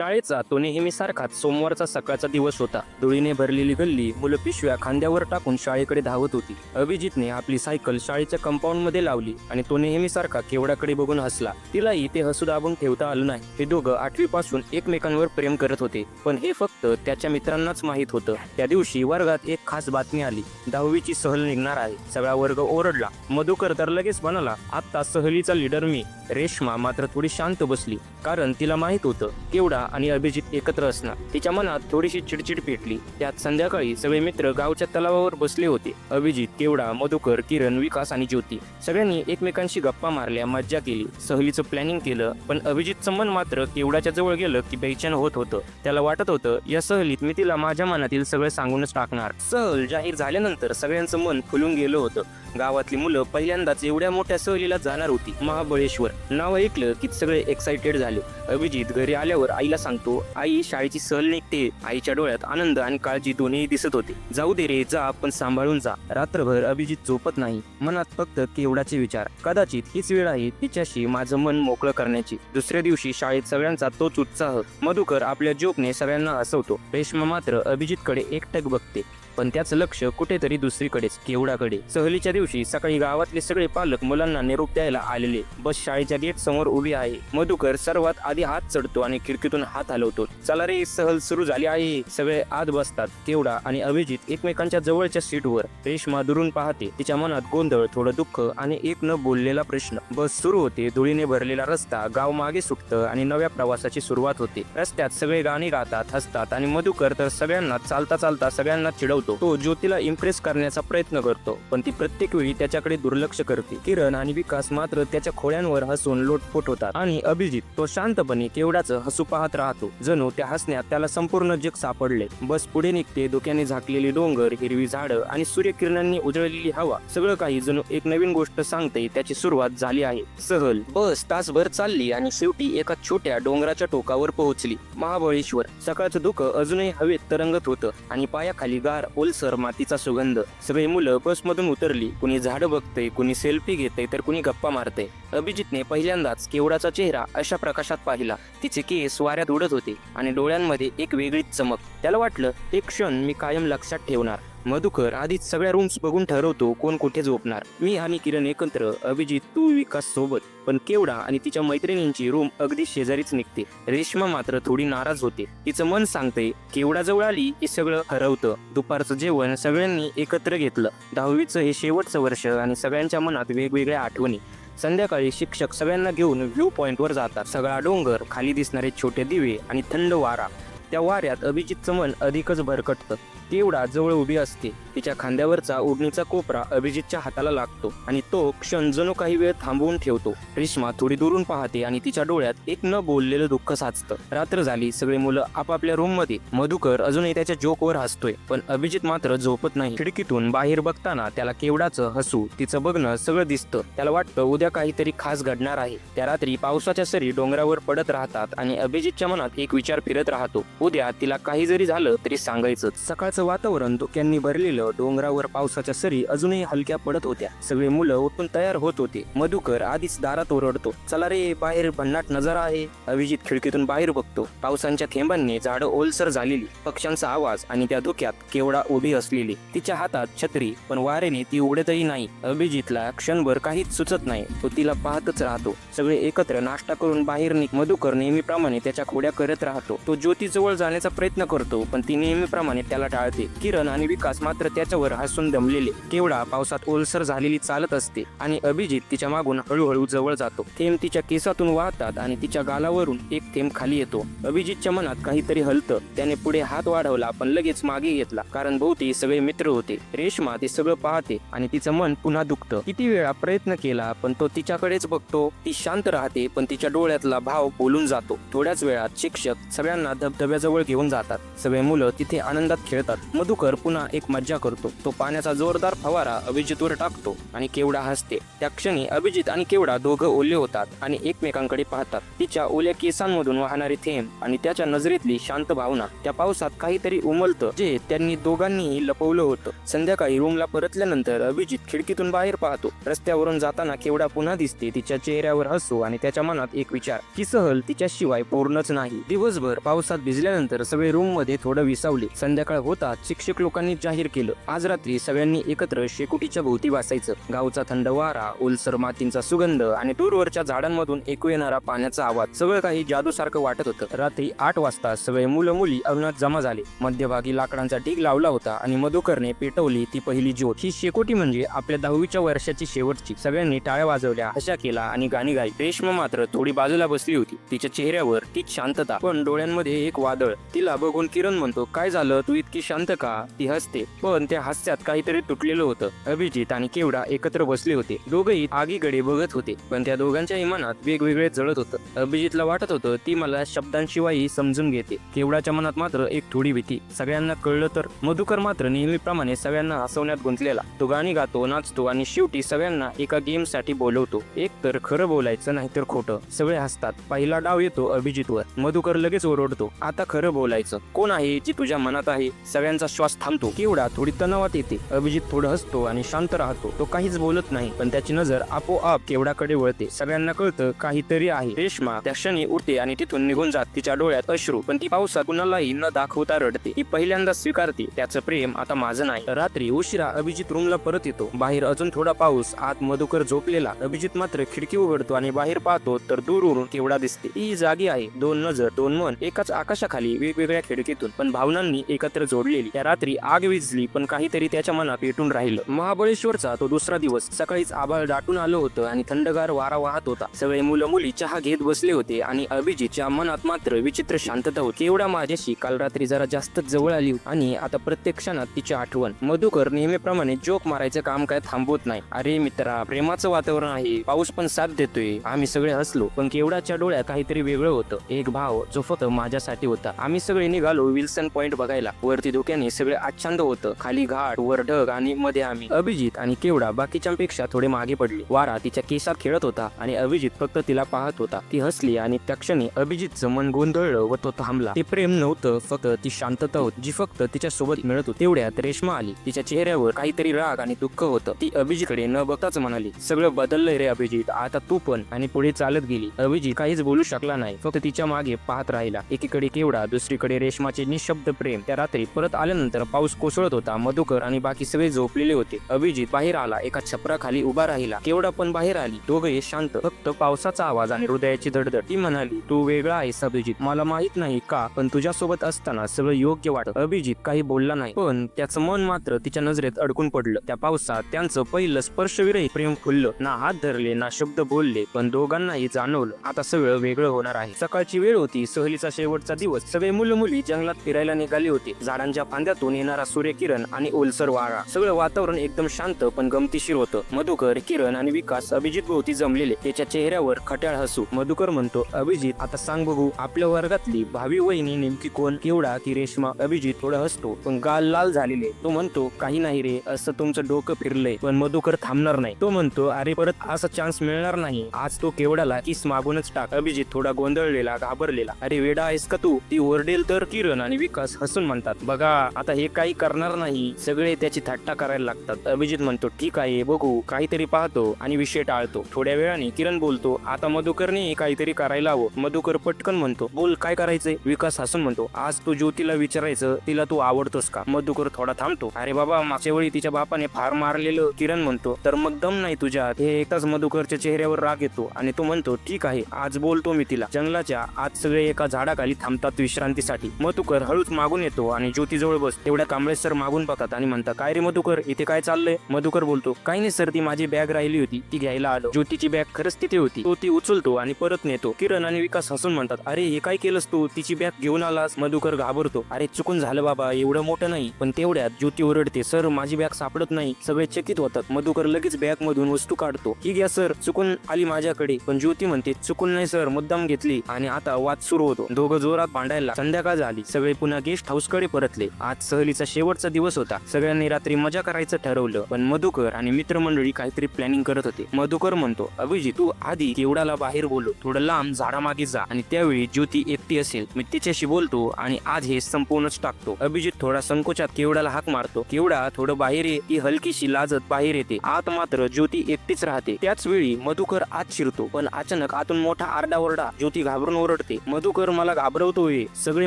शाळेचा तो नेहमी सारखाच. सोमवारचा सकाळचा दिवस होता. धुळीने भरलेली गल्ली मुलं पिशव्या खांद्यावर टाकून शाळेकडे धावत होती. अभिजितने आपली सायकल शाळेच्या कंपाऊंडमध्ये लावली आणि तो नेहमी सारखा केवडाकडे बघून हसला. तिलाही ते हसू दाबून ठेवता आलं नाही. हे दोघं आठवी पासून एकमेकांवर प्रेम करत होते. पण हे फक्त त्याच्या मित्रांनाच माहीत होतं. त्या दिवशी वर्गात एक खास बातमी आली. दहावीची सहल निघणार आहे. सगळा वर्ग ओरडला. मधुकर तर लगेच म्हणाला आता सहलीचा लीडर मी. रेश्मा मात्र थोडी शांत बसली. कारण तिला माहीत होतं केवढा आणि अभिजित एकत्र असणार. तिच्या मनात थोडीशी चिडचिड पेटली. त्यात संध्याकाळी सगळे मित्र गावच्या तलावावर बसले होते. अभिजित केवडा मधुकर किरण विकास आणि ज्योती. सगळ्यांनी एकमेकांशी गप्पा मारल्या मज्जा केली. सहलीचं प्लॅनिंग केलं पण अभिजितचं मन मात्र केवडाच्या जवळ गेलं की बेचैन होत होतं. त्याला वाटत होतं या सहलीत मी तिला माझ्या मनातील सगळं सांगूनच टाकणार. सहल जाहीर झाल्यानंतर सगळ्यांचं मन फुलून गेलं होतं. गावातली मुलं पहिल्यांदाच एवढ्या मोठ्या सहलीला जाणार होती. महाबळेश्वर. नाव ऐकलं की सगळे एक्साइटेड झाले. अभिजित घरी आल्यावर आईला सांगतो आई शाळेची सहल निघते. आईच्या डोळ्यात आनंद आणि काळजी दोन्ही दिसत होते. जाऊ दे रे जा पण सांभाळून जा. रात्रभर अभिजित झोपत नाही. मनात फक्त केवडाचे विचार. कदाचित हीच वेळ आहे तिच्याशी माझं मन मोकळं करण्याची. दुसऱ्या दिवशी शाळेत सगळ्यांचा तोच उत्साह. मधुकर आपल्या जोकने सगळ्यांना हसवतो. रेश्मा मात्र अभिजितकडे एकटक बघते. पण त्याचं लक्ष कुठेतरी दुसरीकडेच केवडाकडे सहलीच्या दिवशी सकाळी गावातले सगळे पालक मुलांना निरोप द्यायला आलेले. बस शाळेच्या गेट समोर उभी आहे. मधुकर सर्वात आधी हात चढतो आणि खिडकीतून हात हलवतो. चला रे सहल सुरू झाली आहे. सगळे आत बसतात. केवडा आणि अभिजित एकमेकांच्या जवळच्या सीटवर. रेशमा दुरून पाहते. तिच्या मनात गोंधळ थोडं दुःख आणि एक न बोललेला प्रश्न. बस सुरू होते. धुळीने भरलेला रस्ता गाव मागे सुटतं आणि नव्या प्रवासाची सुरुवात होते. रस्त्यात सगळे गाणी गातात हसतात आणि मधुकर तर सगळ्यांना चालता चालता सगळ्यांना चिडवतो. तो ज्योतीला इम्प्रेस करण्याचा प्रयत्न करतो. पण ती प्रत्येक वेळी त्याच्याकडे दुर्लक्ष करते. किरण आणि विकास मात्र त्याच्या खोड्यांवर हसून लोटपोट होतात. आणि अभिजित तो शांतपणे केवढाच हसू पाहत राहतो. जणू त्या हसण्यात त्याला संपूर्ण जग सापडले. बस पुढे निघते धुक्याने झाकलेली डोंगर हिरवी झाडं आणि सूर्यकिरणांनी उजळलेली हवा. सगळं काही जणू एक नवीन गोष्ट सांगते त्याची सुरुवात झाली आहे. सहल बस तासभर चालली आणि शेवटी एका छोट्या डोंगराच्या टोकावर पोहोचली. महाबळेश्वर सकाळचं धुकं अजूनही हवेत तरंगत होतं आणि पायाखाली गार ओलसर मातीचा सुगंध. सगळी मुलं बसमधून उतरली. कुणी झाडं बघतंय कुणी सेल्फी घेतंय तर कुणी गप्पा मारतंय. अभिजितने पहिल्यांदाच केवडाचा चेहरा अशा प्रकाशात पाहिला. तिचे केस वाऱ्यात उडत होते आणि डोळ्यांमध्ये एक वेगळीच चमक. त्याला वाटलं एक क्षण मी कायम लक्षात ठेवणार. मधुकर आधीच सगळ्या रूम्स बघून ठरवतो कोण कुठे झोपणार. मी आणि किरण एकत्र अभिजित तू विकास सोबत. पण केवडा आणि तिच्या मैत्रिणींची रूम अगदी शेजारीच निघते. रेश्मा मात्र थोडी नाराज होते. तिचं मन सांगते केवडा जवळ आली की सगळं हरवतं. दुपारचं जेवण सगळ्यांनी एकत्र घेतलं. दहावीचं हे शेवटचं वर्ष आणि सगळ्यांच्या मनात वेगवेगळ्या आठवणी. संध्याकाळी शिक्षक सगळ्यांना घेऊन व्ह्यू पॉइंटवर जातात. सगळा डोंगर खाली दिसणारे छोटे दिवे आणि थंड वारा. त्या वाऱ्यात अभिजितचं मन अधिकच भरकटतं. तेवढा जवळ उभी असते. तिच्या खांद्यावरचा ओढणीचा कोपरा अभिजितच्या हाताला लागतो आणि तो क्षण जणू काही वेळ थांबवून ठेवतो. रेश्मा थोडी दुरून पाहते आणि तिच्या डोळ्यात एक न बोललेलं दुःख साचतं. रात्र झाली सगळे मुलं आपापल्या रूममध्ये. मधुकर अजूनही त्याच्या जोकवर हसतोय पण अभिजित मात्र झोपत नाही. खिडकीतून बाहेर बघताना त्याला केवडाचं हसू तिचं बघणं सगळं दिसतं. त्याला वाटतं उद्या काहीतरी खास घडणार आहे. त्या रात्री पावसाच्या सरी डोंगरावर पडत राहतात आणि अभिजितच्या मनात एक विचार फिरत राहतो. उद्या तिला काही जरी झालं तरी सांगायचं सकाळचं वातावरण धुक्यांनी भरलेलं डोंगरावर पावसाच्या सरी अजूनही हलक्या पडत होत्या. सगळे मुलं उठून तयार होत होते. मधुकर आधीच दारात ओरडतो चला रे बाहेर भन्नाट नजारा आहे. अभिजित खिडकीतून बाहेर बघतो. पावसांच्या थेंबांनी झाडं ओलसर झालेली पक्ष्यांचा आवाज आणि त्या धुक्यात केवढा उभी असलेली. तिच्या हातात छत्री पण वाऱ्याने ती उडतही नाही. अभिजितला क्षणभर काहीच सुचत नाही. तो तिला पाहतच राहतो. सगळे एकत्र नाश्ता करून बाहेर निघ मधुकर नेहमीप्रमाणे त्याच्या खोड्या करत राहतो. तो ज्योती जवळ जाण्याचा प्रयत्न करतो पण ती नेहमीप्रमाणे त्याला टाळ टाळते किरण आणि विकास मात्र त्याच्यावर हसून दमलेले. केवढा पावसात ओलसर झालेली चालत असते आणि अभिजित तिच्या मागून हळूहळू जवळ जातो. थेंब तिच्या केसातून वाहतात आणि तिच्या गालावरून एक थेंब खाली येतो. अभिजितच्या मनात काहीतरी हलतं. त्याने पुढे हात वाढवला पण लगेच मागे घेतला. कारण भोवती सगळे मित्र होते. रेशमा ते सगळं पाहते आणि तिचं मन पुन्हा दुखतं. किती वेळा प्रयत्न केला पण तो तिच्याकडेच बघतो. ती शांत राहते पण तिच्या डोळ्यातला भाव बोलून जातो. थोड्याच वेळात शिक्षक सगळ्यांना धबधब्याजवळ घेऊन जातात. सगळे मुलं तिथे आनंदात खेळतात. मधुकर पुन्हा एक मज्जा करतो. तो पाण्याचा जोरदार फवारा अभिजितवर टाकतो आणि केवडा हसते. त्या क्षणी अभिजित आणि केवडा दोघं ओले होतात आणि एकमेकांकडे पाहतात. तिच्या ओल्या केसांमधून वाहणारे थेंब आणि त्याच्या नजरेतली शांत भावना. त्या पावसात काहीतरी उमलतं जे त्यांनी दोघांनीही लपवलं होतं. संध्याकाळी रूमला परतल्यानंतर अभिजित खिडकीतून बाहेर पाहतो. रस्त्यावरून जाताना केवडा पुन्हा दिसते तिच्या चेहऱ्यावर हसू आणि त्याच्या मनात एक विचार. की सहल तिच्याशिवाय पूर्णच नाही. दिवसभर पावसात भिजल्यानंतर सगळे रूममध्ये थोडं विसावले. संध्याकाळ होताच शिक्षक लोकांनी जाहीर केलं. आज रात्री सगळ्यांनी एकत्र शेकोटीच्या भोवती वासायचं. गावचा थंड वारा ओलसर मातींचा सुगंध आणि दूरवरच्या झाडांमधून ऐकू येणारा पाण्याचा आवाज सगळं काही जादूसारखं वाटत होतं. रात्री आठ वाजता सगळे मुलं मुली अरुणात जमा झाले. मध्यभागी लाकडांचा ढीग लावला होता आणि मधुकरने पेटवली ती पहिली ज्योत. ही शेकोटी म्हणजे आपल्या दहावीच्या वर्षाची शेवटची. सगळ्यांनी टाळ्या वाजवल्या हशा केला आणि गाणी गाई रेश्मा मात्र थोडी बाजूला बसली होती. तिच्या चेहऱ्यावर तीच शांतता. पण डोळ्यांमध्ये एक वादळ. तिला बघून किरण म्हणतो काय झालं? तू इतकी शांत का ती हसते पण त्या हास्यात काहीतरी तुटलेलं होतं. अभिजित आणि केवडा एकत्र बसले होते. दोघही आगीकडे बघत होते. पण त्या दोघांच्याही मनात वेगवेगळे जळत होतं. अभिजितला वाटत होतं ती मला शब्दांशिवायही समजून घेते. केवडाच्या मनात मात्र एक थोडी भीती. सगळ्यांना कळलं तर मधुकर मात्र नेहमीप्रमाणे सगळ्यांना हसवण्यात गुंतलेला. तो गाणी गातो नाचतो आणि शेवटी सगळ्यांना एका गेमसाठी बोलवतो. एक तर खरं बोलायचं नाहीतर खोटं. सगळे हसतात. पहिला डाव येतो अभिजितवर. मधुकर लगेच ओरडतो आता खरं बोलायचं. कोण आहे? जी तुझ्या मनात आहे. सगळ्यांचा श्वास थांबतो. केवढा? थोडी तणावात येते. अभिजित थोडं हसतो आणि शांत राहतो. तो काहीच बोलत नाही पण त्याची नजर आपोआप केवढाकडे वळते. सगळ्यांना कळतं काहीतरी आहे. रेश्मा त्या क्षणी उठते आणि तिथून निघून जात. तिच्या डोळ्यात अश्रू पण ती पावसात कुणालाही न दाखवता रडते. ती पहिल्यांदा स्वीकारते. त्याचं प्रेम आता माझं नाही. रात्री उशिरा अभिजित रूमला परत येतो. बाहेर अजून थोडा पाऊस आत मधुकर झोपलेला. अभिजित मात्र खिडकी उघडतो आणि बाहेर पाहतो तर दूरवरून केवढा दिसते. ही जागी आहे. दोन नजर दोन मन एकाच आकाशाखाली वेगवेगळ्या खिडकीतून. पण भावनांनी एकत्र जोडले जोडलेली त्या रात्री आग विजली पण काहीतरी त्याच्या मनात पेटून राहिलं. महाबळेश्वरचा तो दुसरा दिवस. सकाळीच आभाळ दाटून आलं होतं आणि थंडगार वारा वाहत होता. सगळे मुलं मुली चहा घेत बसले होते आणि अभिजितच्या मनात मात्र विचित्र शांतता होती. एवढा माझ्याशी? काल रात्री जरा जास्तच जवळ आली आणि आता प्रत्येक क्षणात तिची आठवण. मधुकर नेहमीप्रमाणे जोक मारायचं काम काय थांबवत नाही. अरे मित्रा प्रेमाचं वातावरण आहे. पाऊस पण साथ देतोय. आम्ही सगळे हसलो पण केवडाच्या डोळ्यात काहीतरी वेगळं होतं. एक भाव जो फक्त माझ्यासाठी होता. आम्ही सगळे निघालो विल्सन पॉइंट बघायला. वरती धोक्याने सगळे आच्छांद होतं. खाली घाट वर ढग आणि मध्ये आम्ही. अभिजित आणि केवडा बाकीच्यांपेक्षा थोडे मागे पडले. वारा तिच्या केसात खेळत होता आणि अभिजित फक्त तिला पाहत होता. ती हसली आणि त्या क्षणी अभिजितचं मन गोंधळलं व तो थांबला. ते प्रेम नव्हतं फक्त ती शांतता होती जी फक्त तिच्या सोबत मिळत होती. तेवढ्यात रेश्मा आली. तिच्या चेहऱ्यावर काहीतरी राग आणि दुःख होतं. ती अभिजितकडे न बघताच म्हणाली सगळं बदललंय रे अभिजित. आता तू पण आणि पुढे चालत गेली. अभिजित काहीच बोलू शकला नाही. फक्त तिच्यामागे पाहत राहिला. एकीकडे केवडा दुसरीकडे रेशमाचे निशब्द प्रेम. त्या रात्री परत आल्यानंतर पाऊस कोसळत होता. मधुकर आणि बाकी सगळे झोपलेले होते. अभिजित बाहेर आला. एका छपराखाली उभा राहिला. केवढा पण बाहेर आली. दोघे शांत. फक्त पावसाचा आवाज आणि हृदयाची धडधड. ती म्हणाली तू वेगळा आहेस अभिजित. मला माहीत नाही का? पण तुझ्यासोबत असताना सगळं योग्य वाटत. अभिजित काही बोलला नाही. पण त्याचं मन मात्र तिच्या नजरेत अडकून पडलं. त्या पावसात त्यांचं पहिलं स्पर्शविरही प्रेम खुललं. ना हात धरले ना शब्द बोलले पण दोघांनाही जाणवलं. आता सगळं वेगळं होणार आहे. सकाळची वेळ होती. सहलीचा शेवटचा दिवस. सगळे मुलं मुली जंगलात फिरायला निघाले होते. झाडांच्या फांद्यातून येणारा सूर्यकिरण आणि ओलसर वारा. सगळं वातावरण एकदम शांत पण गमतीशीर होतं. मधुकर किरण आणि विकास अभिजित भोवती जमलेले. त्याच्या चेहऱ्यावर खट्याळ हसू. मधुकर म्हणतो अभिजित आता सांग बघू आपल्या वर्गातली भावी वहिनी नेमकी कोण? केवढा की रेशमा? अभिजित थोडा हसतो पण गाल लाल झालेले. तो म्हणतो काही नाही रे असं तुमचं डोकं फिरलंय पण मधुकर थांबणार नाही. तो म्हणतो अरे परत असा चान्स मिळणार नाही. आज तो केवढाला किस मागूनच टाक. अभिजित थोडा गोंधळलेला घाबरलेला. अरे वेडा आहेस का तू? ती ओरडेल तर किरण आणि विकास हसून म्हणतात. बघा आता हे काही करणार नाही. सगळे त्याची थट्टा करायला लागतात. अभिजित म्हणतो ठीक आहे बघू. काहीतरी पाहतो आणि विषय टाळतो. थोड्या वेळाने किरण बोलतो आता मधुकरने काहीतरी करायला हवं. मधुकर पटकन म्हणतो बोल काय करायचंय? विकास हसून म्हणतो आज तू ज्योतीला विचारायचं तिला तू आवडतोस का? मधुकर थोडा थांबतो अरे बाबा मागच्या वेळी तिच्या बापाने फार मारलेलं किरण म्हणतो तर मग दम नाही तुझ्या हे एकदाच मधुकरच्या चेहऱ्यावर राग येतो आणि तो म्हणतो ठीक आहे आज बोलतो मी तिला. जंगलाच्या आज सगळे एका झाडाखाली थांबतात विश्रांतीसाठी. मधुकर हळूच मागून येतो आणि ज्योती जवळ बस. तेवढ्या कांबळे सर मागून बघतात आणि म्हणतात काय रे मधुकर इथे काय चाललंय? मधुकर बोलतो काही नाही सर ती माझी बॅग राहिली होती ती घ्यायला आलो. ज्योतीची बॅग खरंच तिथे होती. तो ती उचलतो आणि परत नेतो. किरण आणि विकास हसून म्हणतात अरे हे काय केलंस तू? तिची बॅग घेऊन आलास. मधुकर घाबरतो अरे चुकून झालं बाबा एवढं मोठं नाही. पण तेवढ्यात ज्योती ओरडते सर माझी बॅग सापडत नाही. सगळे चकित होतात. मधुकर लगेच बॅग मधून वस्तू काढतो. ही घ्या सर चुकून आली माझ्याकडे. पण ज्योती म्हणते चुकून नाही सर मुद्दाम घेतली. आणि आता वाद सुरू होतो. दोघं जोरात भांडायला संध्याकाळ झाली. सगळे पुन्हा गेस्ट हाऊसकडे परतले. बसले आज सहलीचा शेवटचा दिवस होता. सगळ्यांनी रात्री मजा करायचं ठरवलं. पण मधुकर आणि मित्रमंडळी काहीतरी प्लॅनिंग करत होते. मधुकर म्हणतो अभिजित तू आधी केवडाला बाहेर बोलू थोडं लांब झाडामागे जा आणि त्यावेळी ज्योती एकटी असेल. मी तिच्याशी बोलतो आणि आज हे संपूर्णच टाकतो. अभिजित थोडा संकोचात केवडाला हाक मारतो? केवडा थोडं बाहेर ये. ती हलकीशी लाजत बाहेर येते. आत मात्र ज्योती एकटीच राहते. त्याच वेळी मधुकर आत शिरतो. पण अचानक आतून मोठा आरडाओरडा ज्योती घाबरून ओरडते. मधुकर मला घाबरवतोय. सगळे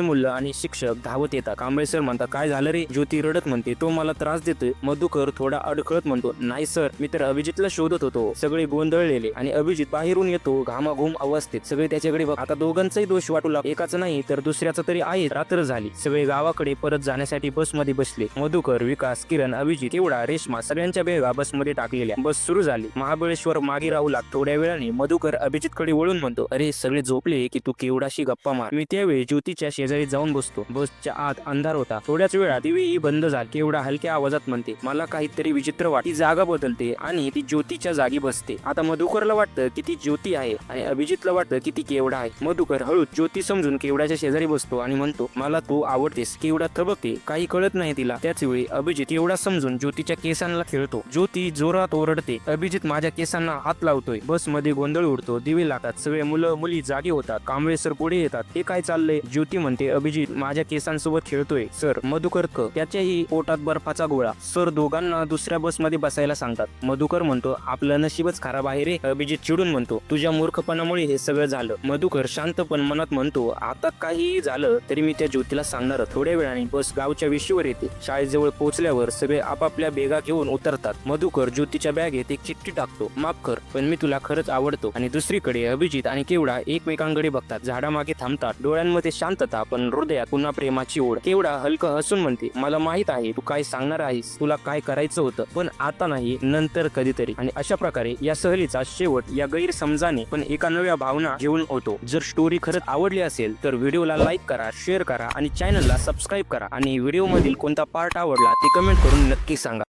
मुलं आणि शिक्षक धावत येतात. कांबळेसर म्हणतात काय झालं रे? ज्योती रडत म्हणते तो मला त्रास देतोय मधुकर थोडा अडखळत म्हणतो नाही सर मी तर अभिजितला शोधत होतो सगळे गोंधळलेले आणि अभिजित बाहेरून येतो घामाघूम अवस्थेत सगळे त्याच्याकडे बघ आता दोघांचाही दोष वाटू लाग एकाच नाही तर दुसऱ्याचा तरी आहे रात्र झाली सगळे गावाकडे परत जाण्यासाठी बसमध्ये बसले मधुकर विकास किरण अभिजित एवढा रेशमा सगळ्यांच्या बेगा बसमध्ये टाकलेल्या बस सुरू झाली महाबळेश्वर मागे राहू लाग थोड्या वेळाने मधुकर अभिजितकडे वळून म्हणतो अरे सगळे झोपले की तू केवडाशी गप्पा मार मी त्यावेळी ज्योतीच्या शेजारी जाऊन बसतो बसच्या आत अंधार होता थोड्याच वेळात ही बंद झाली. केवढा हलक्या आवाजात म्हणते मला काहीतरी विचित्र वाट ती जागा बदलते आणि ती ज्योतीच्या जागी बसते. आता मधुकरला वाटतं की ती ज्योती आहे आणि अभिजितला वाटतं की ती केवढा आहे. मधुकर हळूच ज्योती समजून केवड्याच्या शेजारी बसतो आणि म्हणतो मला तू आवडतेस केवढा थबकते काही कळत नाही तिला. त्याच वेळी अभिजित एवढा समजून ज्योतीच्या केसांना खेळतो. ज्योती जोरात ओरडते अभिजित माझ्या केसांना हात लावतोय. बसमध्ये गोंधळ उडतो दिवे लागतात सगळे मुलं मुली जागी होतात कांबळे सर पुढे येतात. हे काय चाललंय? ज्योती म्हणते अभिजित माझ्या केसांसोबत खेळतोय. सर मधुकर क. त्याच्याही पोटात बर्फाचा गोळा. सर दोघांना दुसऱ्या बसमध्ये बसायला सांगतात. मधुकर म्हणतो आपलं नशीबच खराब आहे रे अभिजित चिडून म्हणतो. तुझ्या मूर्खपणामुळे हे सगळं झालं. मधुकर शांत पण मनात म्हणतो आता काही झालं तरी मी त्या ज्योतीला सांगणार थोड्या वेळाने बस गावच्या विशीवर येते. शाळेजवळ पोहोचल्यावर सगळे आपापल्या बेगा घेऊन उतरतात. मधुकर ज्योतीच्या बॅगेत एक चिठ्ठी टाकतो. माफ कर पण मी तुला खरंच आवडतो. आणि दुसरीकडे अभिजित आणि केवडा एकमेकांकडे बघतात. झाडामागे थांबतात. डोळ्यांमध्ये शांतता पण हृदयात पुन्हा प्रेमाची ओढ. केवडा हलकं असून म्हणते मला माहीत आहे तू काय सांगणार आहेस तुला काय करायचं होतं पण आता नाही नंतर कधीतरी. आणि अशा प्रकारे या सहलीचा शेवट या गैरसमजाने पण एका नव्या भावना घेऊन होतो. जर स्टोरी खरंच आवडली असेल तर व्हिडिओला लाईक करा शेअर करा आणि चॅनलला सबस्क्राईब करा. आणि व्हिडिओ मधील कोणता पार्ट आवडला ते कमेंट करून नक्की सांगा.